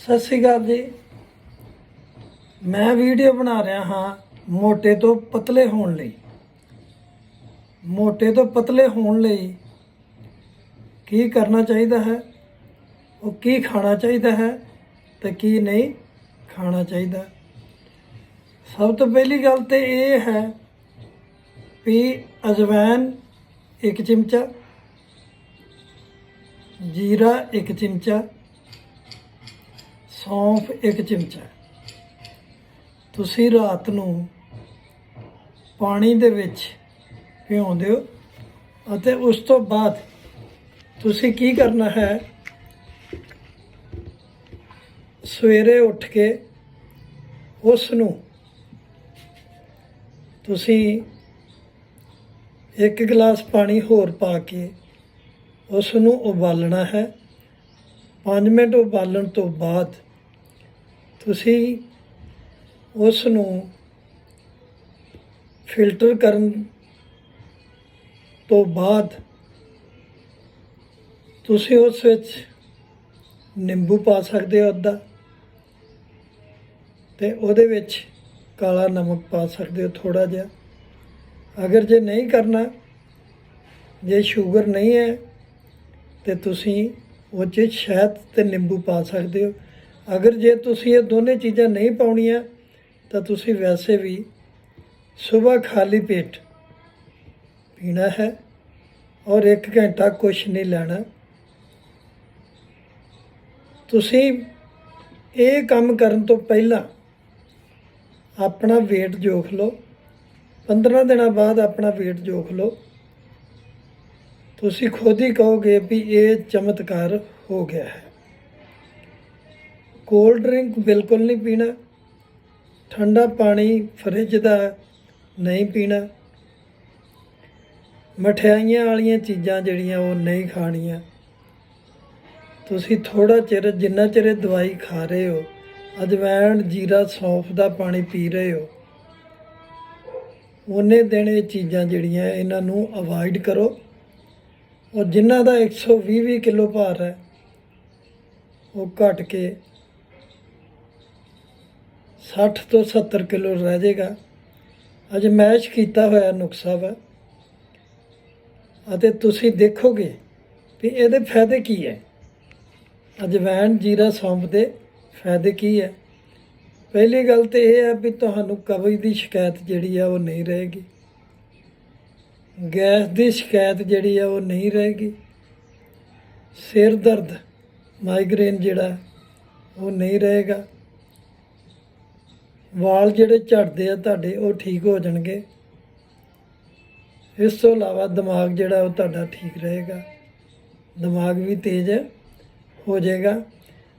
ਸਤਿ ਸ਼੍ਰੀ ਅਕਾਲ ਜੀ। ਮੈਂ ਵੀਡੀਓ ਬਣਾ ਰਿਹਾ ਹਾਂ ਮੋਟੇ ਤੋਂ ਪਤਲੇ ਹੋਣ ਲਈ। ਮੋਟੇ ਤੋਂ ਪਤਲੇ ਹੋਣ ਲਈ ਕੀ ਕਰਨਾ ਚਾਹੀਦਾ ਹੈ? ਉਹ ਕੀ ਖਾਣਾ ਚਾਹੀਦਾ ਹੈ ਤੇ ਕੀ ਨਹੀਂ ਖਾਣਾ ਚਾਹੀਦਾ? ਸਭ ਤੋਂ ਪਹਿਲੀ ਗੱਲ ਤੇ ਇਹ ਹੈ ਵੀ ਅਜਵਾਇਨ ਇੱਕ ਚਮਚਾ, ਜੀਰਾ ਇੱਕ ਚਮਚਾ ਸੌਂਫ ਇੱਕ ਚਮਚਾ। ਤੁਸੀਂ ਰਾਤ ਨੂੰ ਪਾਣੀ ਦੇ ਵਿੱਚ ਭਿਉਂ ਦਿਓ ਅਤੇ ਉਸ ਤੋਂ ਬਾਅਦ ਤੁਸੀਂ ਕੀ ਕਰਨਾ ਹੈ? ਸਵੇਰੇ ਉੱਠ ਕੇ ਉਸ ਨੂੰ ਤੁਸੀਂ ਇੱਕ ਗਲਾਸ ਪਾਣੀ ਹੋਰ ਪਾ ਕੇ ਉਸ ਨੂੰ ਉਬਾਲਣਾ ਹੈ। 5 ਮਿੰਟ ਉਬਾਲਣ ਤੋਂ ਬਾਅਦ ਤੁਸੀਂ ਉਸ ਨੂੰ ਫਿਲਟਰ ਕਰਨ ਤੋਂ ਬਾਅਦ ਤੁਸੀਂ ਉਸ ਵਿੱਚ ਨਿੰਬੂ ਪਾ ਸਕਦੇ ਹੋ ਅੱਧਾ ਤੇ ਉਹਦੇ ਵਿੱਚ ਕਾਲਾ ਨਮਕ ਪਾ ਸਕਦੇ ਹੋ ਥੋੜਾ ਜਿਹਾ। ਅਗਰ ਜੇ ਨਹੀਂ ਕਰਨਾ, ਜੇ ਸ਼ੂਗਰ ਨਹੀਂ ਹੈ, ਤੇ ਤੁਸੀਂ ਉਹ 'ਚ ਸ਼ਹਿਦ ਤੇ ਨਿੰਬੂ ਪਾ ਸਕਦੇ ਹੋ। ਅਗਰ ਜੇ ਤੁਸੀਂ ਇਹ ਦੋਨੇ ਚੀਜ਼ਾਂ ਨਹੀਂ ਪਾਉਣੀਆਂ, ਤਾਂ ਤੁਸੀਂ ਵੈਸੇ ਵੀ ਸਵੇਰ ਖਾਲੀ ਪੇਟ ਪੀਣਾ ਹੈ ਔਰ 1 ਘੰਟਾ ਕੁਛ ਨਹੀਂ ਲੈਣਾ। ਤੁਸੀਂ ਇਹ ਕੰਮ ਕਰਨ ਤੋਂ ਪਹਿਲਾਂ ਆਪਣਾ weight ਜੋਖ ਲਓ। 15 ਦਿਨਾਂ ਬਾਅਦ ਆਪਣਾ weight ਜੋਖ ਲਓ। ਤੁਸੀਂ ਖੁਦ ਹੀ ਕਹੋਗੇ ਵੀ ਇਹ ਚਮਤਕਾਰ ਹੋ ਗਿਆ ਹੈ। ਕੋਲਡ ਡਰਿੰਕ ਬਿਲਕੁਲ ਨਹੀਂ ਪੀਣਾ। ਠੰਡਾ ਪਾਣੀ ਫਰਿੱਜ ਦਾ ਨਹੀਂ ਪੀਣਾ। ਮਠਿਆਈਆਂ ਵਾਲੀਆਂ ਚੀਜ਼ਾਂ ਜਿਹੜੀਆਂ ਉਹ ਨਹੀਂ ਖਾਣੀਆਂ। ਤੁਸੀਂ ਥੋੜਾ ਚਿਰ ਜਿੰਨਾ ਚਿਰ ਇਹ ਦਵਾਈ ਖਾ ਰਹੇ ਹੋ ਅਜਵਾਇਣ ਜੀਰਾ, ਸੌਂਫ ਦਾ ਪਾਣੀ ਪੀ ਰਹੇ ਹੋ, ਉਹਨੇ ਦਿਨ ਇਹ ਚੀਜ਼ਾਂ ਜਿਹੜੀਆਂ ਇਹਨਾਂ ਨੂੰ ਅਵੋਇਡ ਕਰੋ। ਔਰ ਜਿਨ੍ਹਾਂ ਦਾ 120 20 ਕਿਲੋ ਭਾਰ ਹੈ, ਉਹ ਘਟ ਕੇ 60 ਤੋਂ 70 ਕਿਲੋ ਰਹਿ ਜਾਏਗਾ। ਅੱਜ ਮੈਚ ਕੀਤਾ ਹੋਇਆ ਨੁਕਸਾ ਵਾ ਅਤੇ ਤੁਸੀਂ ਦੇਖੋਗੇ ਵੀ ਇਹਦੇ ਫਾਇਦੇ ਕੀ ਹੈ। ਅਜਵਾਇਣ ਜੀਰਾ ਸੌਂਫ ਦੇ ਫਾਇਦੇ ਕੀ ਹੈ। ਪਹਿਲੀ ਗੱਲ ਤੇ ਇਹ ਹੈ ਵੀ ਤੁਹਾਨੂੰ ਕਬਜ਼ ਦੀ ਸ਼ਿਕਾਇਤ ਜਿਹੜੀ ਆ ਉਹ ਨਹੀਂ ਰਹੇਗੀ। ਗੈਸ ਦੀ ਸ਼ਿਕਾਇਤ ਜਿਹੜੀ ਆ ਉਹ ਨਹੀਂ ਰਹੇਗੀ। ਸਿਰ ਦਰਦ ਮਾਈਗ੍ਰੇਨ ਜਿਹੜਾ, ਉਹ ਨਹੀਂ ਰਹੇਗਾ। ਵਾਲ ਜਿਹੜੇ ਝੜਦੇ ਆ ਤੁਹਾਡੇ, ਉਹ ਠੀਕ ਹੋ ਜਾਣਗੇ। ਇਸ ਤੋਂ ਇਲਾਵਾ ਦਿਮਾਗ ਜਿਹੜਾ, ਉਹ ਤੁਹਾਡਾ ਠੀਕ ਰਹੇਗਾ। ਦਿਮਾਗ ਵੀ ਤੇਜ਼ ਹੋ ਜਾਏਗਾ।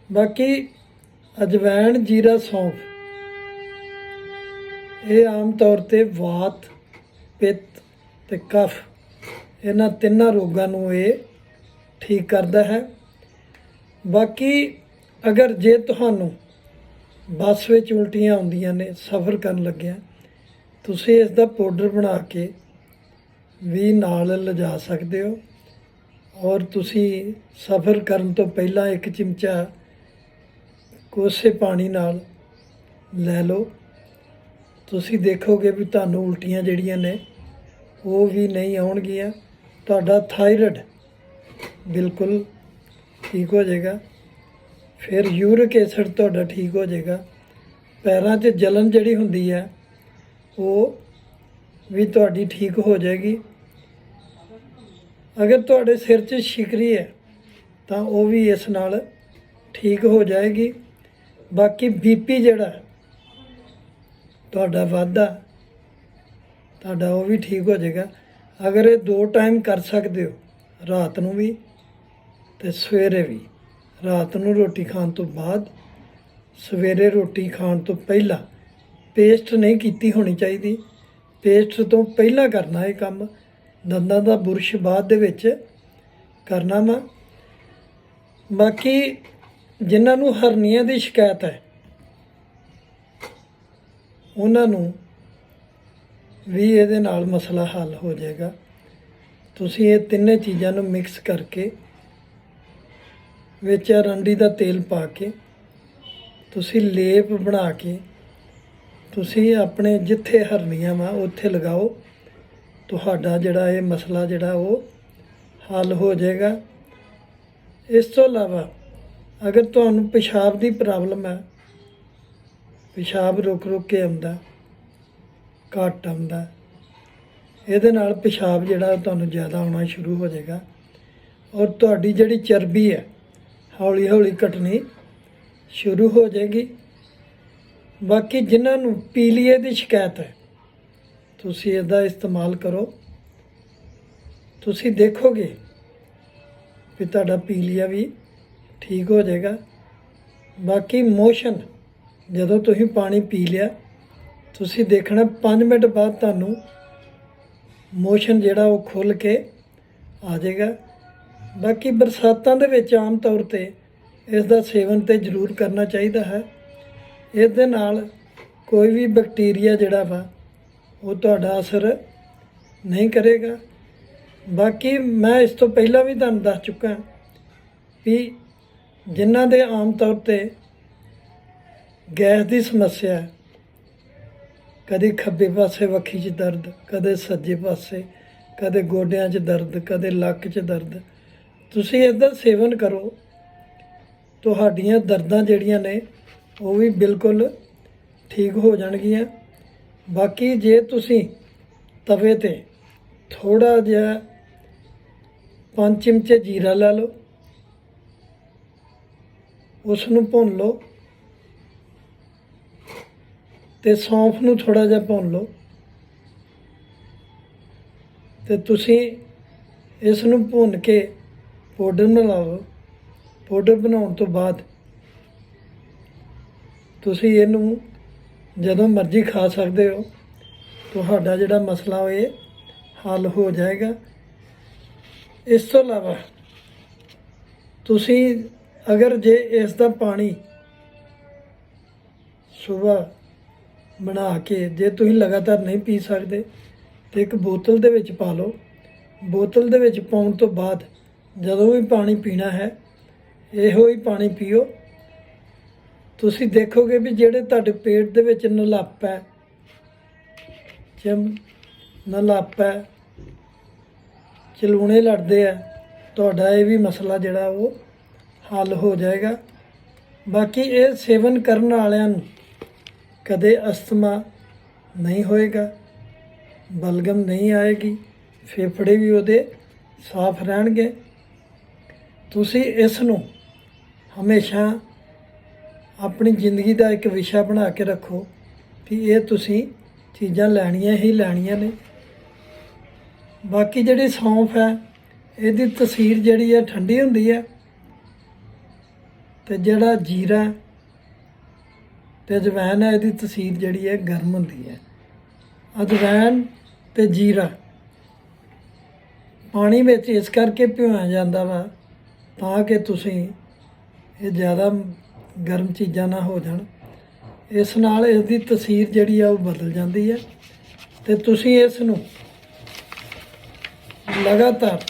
ਬਾਕੀ ਅਜਵਾਇਣ ਜੀਰਾ ਸੌਂਫ। ਇਹ ਆਮ ਤੌਰ ਤੇ ਵਾਤ, ਪਿੱਤ ਤੇ ਕਫ, ਇਹਨਾਂ ਤਿੰਨਾਂ ਰੋਗਾਂ ਨੂੰ ਇਹ ਠੀਕ ਕਰਦਾ ਹੈ। ਬਾਕੀ ਅਗਰ ਜੇ ਤੁਹਾਨੂੰ ਬੱਸ ਵਿੱਚ ਉਲਟੀਆਂ ਆਉਂਦੀਆਂ ਨੇ, ਸਫ਼ਰ ਕਰਨ ਲੱਗਿਆ। ਤੁਸੀਂ ਇਸ ਦਾ ਪਾਊਡਰ ਬਣਾ ਕੇ ਵੀ ਨਾਲ ਲਿਜਾ ਸਕਦੇ ਹੋ। ਔਰ ਤੁਸੀਂ ਸਫ਼ਰ ਕਰਨ ਤੋਂ ਪਹਿਲਾਂ ਇੱਕ ਚਮਚਾ ਕੋਸੇ ਪਾਣੀ ਨਾਲ ਲੈ ਲਓ। ਤੁਸੀਂ ਦੇਖੋਗੇ ਵੀ ਤੁਹਾਨੂੰ ਉਲਟੀਆਂ ਜਿਹੜੀਆਂ ਨੇ, ਉਹ ਵੀ ਨਹੀਂ ਆਉਣਗੀਆਂ। ਤੁਹਾਡਾ ਥਾਇਰਾਇਡ ਬਿਲਕੁਲ ਠੀਕ ਹੋ ਜਾਏਗਾ। ਫਿਰ ਯੂਰਿਕ ਐਸਿਡ ਤੁਹਾਡਾ ਠੀਕ ਹੋ ਜਾਏਗਾ। ਪੈਰਾਂ 'ਚ ਜਲਨ ਜਿਹੜੀ ਹੁੰਦੀ ਹੈ, ਉਹ ਵੀ ਤੁਹਾਡੀ ਠੀਕ ਹੋ ਜਾਏਗੀ। ਅਗਰ ਤੁਹਾਡੇ ਸਿਰ 'ਚ ਸ਼ਿਕਰੀ ਹੈ, ਤਾਂ ਉਹ ਵੀ ਇਸ ਨਾਲ ਠੀਕ ਹੋ ਜਾਏਗੀ। ਬਾਕੀ ਬੀਪੀ ਜਿਹੜਾ, ਤੁਹਾਡਾ ਵਾਧਾ, ਤੁਹਾਡਾ ਉਹ ਵੀ ਠੀਕ ਹੋ ਜਾਏਗਾ। ਅਗਰ ਇਹ ਦੋ ਟਾਈਮ ਕਰ ਸਕਦੇ ਹੋ, ਰਾਤ ਨੂੰ ਵੀ ਤੇ ਸਵੇਰੇ ਵੀ। ਰਾਤ ਨੂੰ ਰੋਟੀ ਖਾਣ ਤੋਂ ਬਾਅਦ ਸਵੇਰੇ ਰੋਟੀ ਖਾਣ ਤੋਂ ਪਹਿਲਾਂ ਪੇਸਟ ਨਹੀਂ ਕੀਤੀ ਹੋਣੀ ਚਾਹੀਦੀ। ਪੇਸਟ ਤੋਂ ਪਹਿਲਾਂ ਕਰਨਾ ਇਹ ਕੰਮ। ਦੰਦਾਂ ਦਾ ਬੁਰਸ਼ ਬਾਅਦ ਦੇ ਵਿੱਚ ਕਰਨਾ ਵਾ। ਬਾਕੀ ਜਿਨ੍ਹਾਂ ਨੂੰ ਹਰਨੀਆਂ ਦੀ ਸ਼ਿਕਾਇਤ ਹੈ, ਉਹਨਾਂ ਨੂੰ ਵੀ ਇਹਦੇ ਨਾਲ ਮਸਲਾ ਹੱਲ ਹੋ ਜਾਏਗਾ। ਤੁਸੀਂ ਇਹ ਤਿੰਨੇ ਚੀਜ਼ਾਂ ਨੂੰ ਮਿਕਸ ਕਰਕੇ ਵਿੱਚ ਰੰਡੀ ਦਾ ਤੇਲ ਪਾ ਕੇ ਤੁਸੀਂ ਲੇਪ ਬਣਾ ਕੇ ਤੁਸੀਂ ਆਪਣੇ ਜਿੱਥੇ ਹਰਨੀਆਂ ਵਾ ਉੱਥੇ ਲਗਾਓ। ਤੁਹਾਡਾ ਜਿਹੜਾ ਇਹ ਮਸਲਾ ਜਿਹੜਾ ਉਹ ਹੱਲ ਹੋ ਜਾਏਗਾ। ਇਸ ਤੋਂ ਇਲਾਵਾ ਅਗਰ ਤੁਹਾਨੂੰ ਪਿਸ਼ਾਬ ਦੀ ਪ੍ਰੋਬਲਮ ਹੈ, ਪਿਸ਼ਾਬ ਰੁਕ ਰੁਕ ਕੇ ਆਉਂਦਾ, ਘੱਟ ਆਉਂਦਾ, ਇਹਦੇ ਨਾਲ ਪਿਸ਼ਾਬ ਜਿਹੜਾ ਤੁਹਾਨੂੰ ਜ਼ਿਆਦਾ ਆਉਣਾ ਸ਼ੁਰੂ ਹੋ ਜਾਏਗਾ। ਔਰ ਤੁਹਾਡੀ ਜਿਹੜੀ ਚਰਬੀ ਹੈ ਹੌਲੀ ਹੌਲੀ ਘਟਣੀ ਸ਼ੁਰੂ ਹੋ ਜਾਏਗੀ। ਬਾਕੀ ਜਿਨ੍ਹਾਂ ਨੂੰ ਪੀਲੀਏ ਦੀ ਸ਼ਿਕਾਇਤ ਹੈ, ਤੁਸੀਂ ਇਹਦਾ ਇਸਤੇਮਾਲ ਕਰੋ। ਤੁਸੀਂ ਦੇਖੋਗੇ ਵੀ ਤੁਹਾਡਾ ਪੀਲੀਆ ਵੀ ਠੀਕ ਹੋ ਜਾਏਗਾ। ਬਾਕੀ ਮੋਸ਼ਨ, ਜਦੋਂ ਤੁਸੀਂ ਪਾਣੀ ਪੀ ਲਿਆ, ਤੁਸੀਂ ਦੇਖਣਾ 5 ਮਿੰਟ ਬਾਅਦ ਤੁਹਾਨੂੰ ਮੋਸ਼ਨ ਜਿਹੜਾ ਉਹ ਖੁੱਲ ਕੇ ਆ ਜਾਏਗਾ। ਬਾਕੀ ਬਰਸਾਤਾਂ ਦੇ ਵਿੱਚ ਆਮ ਤੌਰ ਤੇ ਇਸ ਦਾ ਸੇਵਨ ਤੇ ਜ਼ਰੂਰ ਕਰਨਾ ਚਾਹੀਦਾ ਹੈ। ਇਸ ਦੇ ਨਾਲ ਕੋਈ ਵੀ ਬੈਕਟੀਰੀਆ ਜਿਹੜਾ ਵਾ, ਉਹ ਤੁਹਾਡਾ ਅਸਰ ਨਹੀਂ ਕਰੇਗਾ। ਬਾਕੀ ਮੈਂ ਇਸ ਤੋਂ ਪਹਿਲਾਂ ਵੀ ਤੁਹਾਨੂੰ ਦੱਸ ਚੁੱਕਾ ਵੀ ਜਿਨ੍ਹਾਂ ਦੇ ਆਮ ਤੌਰ ਤੇ ਗੈਸ ਦੀ ਸਮੱਸਿਆ ਹੈ, ਕਦੇ ਖੱਬੇ ਪਾਸੇ ਵੱਖੀ 'ਚ ਦਰਦ, ਕਦੇ ਸੱਜੇ ਪਾਸੇ, ਕਦੇ ਗੋਡਿਆਂ 'ਚ ਦਰਦ, ਕਦੇ ਲੱਕ 'ਚ ਦਰਦ ਤੁਸੀਂ ਇਹਦਾ ਸੇਵਨ ਕਰੋ। ਤੁਹਾਡੀਆਂ ਦਰਦਾਂ ਜਿਹੜੀਆਂ ਨੇ, ਉਹ ਵੀ ਬਿਲਕੁਲ ਠੀਕ ਹੋ ਜਾਣਗੀਆਂ। ਬਾਕੀ ਜੇ ਤੁਸੀਂ ਤਵੇ ਤੇ ਥੋੜਾ ਜਿਹਾ ਪੰਜ ਚਮਚੇ ਜੀਰਾ ਲੈ ਲਓ ਉਸ ਨੂੰ ਭੁੰਨ ਲਓ ਤੇ ਸੌਂਫ ਨੂੰ ਥੋੜਾ ਜਿਹਾ ਭੁੰਨ ਲਓ ਤੇ ਤੁਸੀਂ ਇਸ ਨੂੰ ਭੁੰਨ ਕੇ ਪਾਊਡਰ ਬਣਾ ਲਓ ਪਾਊਡਰ ਬਣਾਉਣ ਤੋਂ ਬਾਅਦ ਤੁਸੀਂ ਇਹਨੂੰ ਜਦੋਂ ਮਰਜ਼ੀ ਖਾ ਸਕਦੇ ਹੋ। ਤੁਹਾਡਾ ਜਿਹੜਾ ਮਸਲਾ ਉਹ ਇਹ ਹੱਲ ਹੋ ਜਾਏਗਾ। ਇਸ ਤੋਂ ਇਲਾਵਾ ਤੁਸੀਂ ਅਗਰ ਜੇ ਇਸ ਦਾ ਪਾਣੀ ਸਵੇਰ ਬਣਾ ਕੇ ਜੇ ਤੁਸੀਂ ਲਗਾਤਾਰ ਨਹੀਂ ਪੀ ਸਕਦੇ, ਤੇ ਇੱਕ ਬੋਤਲ ਦੇ ਵਿੱਚ ਪਾ ਲਓ। ਬੋਤਲ ਦੇ ਵਿੱਚ ਪਾਉਣ ਤੋਂ ਬਾਅਦ ਜਦੋਂ ਵੀ ਪਾਣੀ ਪੀਣਾ ਹੈ, ਇਹੋ ਹੀ ਪਾਣੀ ਪੀਓ। ਤੁਸੀਂ ਦੇਖੋਗੇ ਵੀ ਜਿਹੜੇ ਤੁਹਾਡੇ ਪੇਟ ਦੇ ਵਿੱਚ ਨਲਾਪਾ ਹੈ, ਜਮ ਨਲਾਪਾ ਹੈ, ਚਲੂਣੇ ਲੜਦੇ ਆ ਤੁਹਾਡਾ ਇਹ ਵੀ ਮਸਲਾ ਜਿਹੜਾ ਉਹ ਹੱਲ ਹੋ ਜਾਏਗਾ। ਬਾਕੀ ਇਹ ਸੇਵਨ ਕਰਨ ਵਾਲਿਆਂ ਨੂੰ ਕਦੇ ਅਸਥਮਾ ਨਹੀਂ ਹੋਏਗਾ, ਬਲਗਮ ਨਹੀਂ ਆਏਗੀ, ਫੇਫੜੇ ਵੀ ਉਹਦੇ ਸਾਫ਼ ਰਹਿਣਗੇ। ਤੁਸੀਂ ਇਸ ਨੂੰ ਹਮੇਸ਼ਾ ਆਪਣੀ ਜ਼ਿੰਦਗੀ ਦਾ ਇੱਕ ਵਿਸ਼ਾ ਬਣਾ ਕੇ ਰੱਖੋ ਕਿ ਇਹ ਤੁਸੀਂ ਚੀਜ਼ਾਂ ਲੈਣੀਆਂ ਹੀ ਲੈਣੀਆਂ ਨੇ। ਬਾਕੀ ਜਿਹੜੀ ਸੌਂਫ ਹੈ, ਇਹਦੀ ਤਸੀਰ ਜਿਹੜੀ ਹੈ ਠੰਡੀ ਹੁੰਦੀ ਹੈ ਤੇ ਜਿਹੜਾ ਜੀਰਾ ਤੇ ਅਜਵਾਇਣ ਹੈ, ਇਹਦੀ ਤਸੀਰ ਜਿਹੜੀ ਹੈ ਗਰਮ ਹੁੰਦੀ ਹੈ। ਅਜਵਾਇਣ ਤੇ ਜੀਰਾ ਪਾਣੀ ਵਿੱਚ ਇਸ ਕਰਕੇ ਭਿਓਇਆ ਜਾਂਦਾ ਵਾ ਤਾਂ ਕਿ ਤੁਸੀਂ ਇਹ ਜ਼ਿਆਦਾ ਗਰਮ ਚੀਜ਼ਾਂ ਨਾ ਹੋ ਜਾਣ। ਇਸ ਨਾਲ ਇਸ ਦੀ ਤਸੀਰ ਜਿਹੜੀ ਆ ਉਹ ਬਦਲ ਜਾਂਦੀ ਹੈ ਤੇ ਤੁਸੀਂ ਇਸ ਨੂੰ ਲਗਾਤਾਰ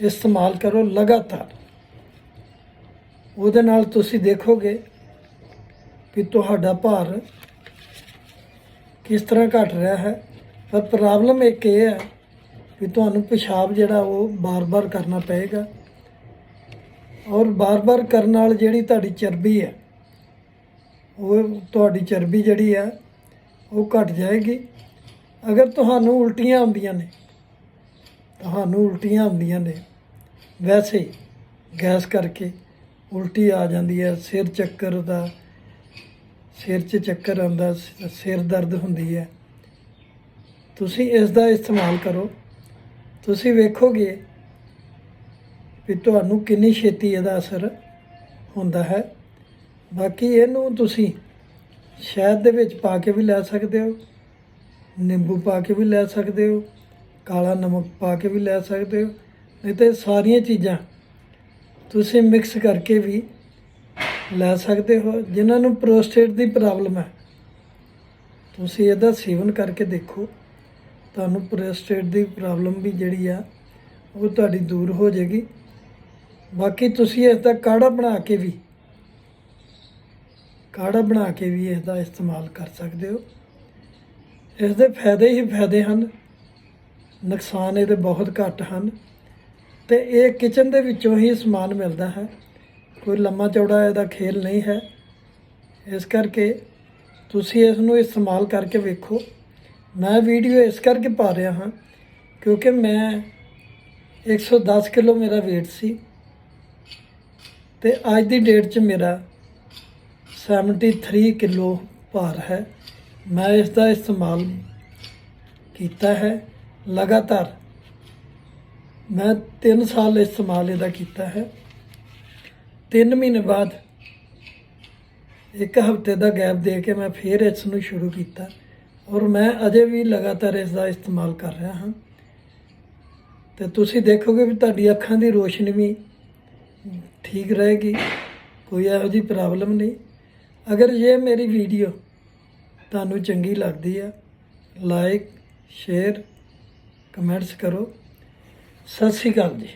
ਇਸਤੇਮਾਲ ਕਰੋ, ਲਗਾਤਾਰ। ਉਹਦੇ ਨਾਲ ਤੁਸੀਂ ਦੇਖੋਗੇ ਕਿ ਤੁਹਾਡਾ ਭਾਰ ਕਿਸ ਤਰ੍ਹਾਂ ਘਟ ਰਿਹਾ ਹੈ। ਪਰ ਪ੍ਰੋਬਲਮ ਇੱਕ ਇਹ ਹੈ ਵੀ ਤੁਹਾਨੂੰ ਪਿਸ਼ਾਬ ਜਿਹੜਾ ਉਹ ਬਾਰ-ਬਾਰ ਕਰਨਾ ਪਏਗਾ। ਔਰ ਬਾਰ-ਬਾਰ ਕਰਨ ਨਾਲ ਜਿਹੜੀ ਤੁਹਾਡੀ ਚਰਬੀ ਹੈ, ਉਹ ਤੁਹਾਡੀ ਚਰਬੀ ਜਿਹੜੀ ਹੈ, ਉਹ ਘਟ ਜਾਏਗੀ। ਅਗਰ ਤੁਹਾਨੂੰ ਉਲਟੀਆਂ ਆਉਂਦੀਆਂ ਨੇ, ਤੁਹਾਨੂੰ ਉਲਟੀਆਂ ਆਉਂਦੀਆਂ ਨੇ, ਵੈਸੇ ਗੈਸ ਕਰਕੇ ਉਲਟੀ ਆ ਜਾਂਦੀ ਹੈ। ਸਿਰ ਚੱਕਰ ਦਾ, ਸਿਰ 'ਚ ਚੱਕਰ ਆਉਂਦਾ ਸ- ਸਿਰ ਦਰਦ ਹੁੰਦੀ ਹੈ। ਤੁਸੀਂ ਇਸ ਦਾ ਇਸਤੇਮਾਲ ਕਰੋ। ਤੁਸੀਂ ਵੇਖੋਗੇ ਵੀ ਤੁਹਾਨੂੰ ਕਿੰਨੀ ਛੇਤੀ ਇਹਦਾ ਅਸਰ ਹੁੰਦਾ ਹੈ। ਬਾਕੀ ਇਹਨੂੰ ਤੁਸੀਂ ਸ਼ਹਿਦ ਦੇ ਵਿੱਚ ਪਾ ਕੇ ਵੀ ਲੈ ਸਕਦੇ ਹੋ, ਨਿੰਬੂ ਪਾ ਕੇ ਵੀ ਲੈ ਸਕਦੇ ਹੋ, ਕਾਲਾ ਨਮਕ ਪਾ ਕੇ ਵੀ ਲੈ ਸਕਦੇ ਹੋ, ਨਹੀਂ ਤੇ ਸਾਰੀਆਂ ਚੀਜ਼ਾਂ ਤੁਸੀਂ ਮਿਕਸ ਕਰਕੇ ਵੀ ਲੈ ਸਕਦੇ ਹੋ। ਜਿਨ੍ਹਾਂ ਨੂੰ ਪ੍ਰੋਸਟੇਟ ਦੀ ਪ੍ਰੋਬਲਮ ਹੈ, ਤੁਸੀਂ ਇਹਦਾ ਸੇਵਨ ਕਰਕੇ ਦੇਖੋ। ਤੁਹਾਨੂੰ ਪ੍ਰੋਸਟੇਟ ਦੀ ਪ੍ਰੋਬਲਮ ਵੀ ਜਿਹੜੀ ਆ, ਉਹ ਤੁਹਾਡੀ ਦੂਰ ਹੋ ਜਾਏਗੀ। ਬਾਕੀ ਤੁਸੀਂ ਇਸ ਦਾ ਕਾੜਾ ਬਣਾ ਕੇ ਵੀ, ਕਾੜਾ ਬਣਾ ਕੇ ਵੀ ਇਸ ਦਾ ਇਸਤੇਮਾਲ ਕਰ ਸਕਦੇ ਹੋ। ਇਸ ਦੇ ਫਾਇਦੇ ਹੀ ਫਾਇਦੇ ਹਨ, ਨੁਕਸਾਨ ਇਹਦੇ ਬਹੁਤ ਘੱਟ ਹਨ। ਤੇ ਇਹ ਕਿਚਨ ਦੇ ਵਿੱਚੋਂ ਹੀ ਸਮਾਨ ਮਿਲਦਾ ਹੈ। ਕੋਈ ਲੰਮਾ ਚੌੜਾ ਇਹਦਾ ਖੇਲ ਨਹੀਂ ਹੈ। ਇਸ ਕਰਕੇ ਤੁਸੀਂ ਇਸ ਨੂੰ ਇਸਤੇਮਾਲ ਕਰਕੇ ਵੇਖੋ। ਮੈਂ ਵੀਡੀਓ ਇਸ ਕਰਕੇ ਪਾ ਰਿਹਾ ਹਾਂ ਕਿਉਂਕਿ ਮੈਂ 110 ਕਿਲੋ ਮੇਰਾ weight ਸੀ ਤੇ ਅੱਜ ਦੀ ਡੇਟ 'ਚ ਮੇਰਾ 73 ਕਿਲੋ ਭਾਰ ਹੈ। ਮੈਂ ਇਸ ਦਾ ਇਸਤੇਮਾਲ ਕੀਤਾ ਹੈ। ਲਗਾਤਾਰ ਮੈਂ 3 ਸਾਲ ਇਸਤੇਮਾਲ ਇਹਦਾ ਕੀਤਾ ਹੈ। 3 ਮਹੀਨੇ ਬਾਅਦ ਇੱਕ ਹਫ਼ਤੇ ਦਾ ਗੈਪ ਦੇ ਕੇ ਮੈਂ ਫੇਰ ਇਸ ਨੂੰ ਸ਼ੁਰੂ ਕੀਤਾ। ਔਰ ਮੈਂ ਅਜੇ ਵੀ ਲਗਾਤਾਰ ਇਸ ਦਾ ਇਸਤੇਮਾਲ ਕਰ ਰਿਹਾ ਹਾਂ। ਤੇ ਤੁਸੀਂ ਦੇਖੋਗੇ ਵੀ ਤੁਹਾਡੀ ਅੱਖਾਂ ਦੀ ਰੋਸ਼ਨੀ ਵੀ ਠੀਕ ਰਹੇਗੀ, ਕੋਈ ਇਹੋ ਜਿਹੀ ਪ੍ਰੋਬਲਮ ਨਹੀਂ। ਅਗਰ ਇਹ ਮੇਰੀ ਵੀਡੀਓ ਤੁਹਾਨੂੰ ਚੰਗੀ ਲੱਗਦੀ ਆ, ਲਾਈਕ, ਸ਼ੇਅਰ, ਕਮੈਂਟਸ ਕਰੋ। ਸਤਿ ਸ਼੍ਰੀ ਅਕਾਲ ਜੀ।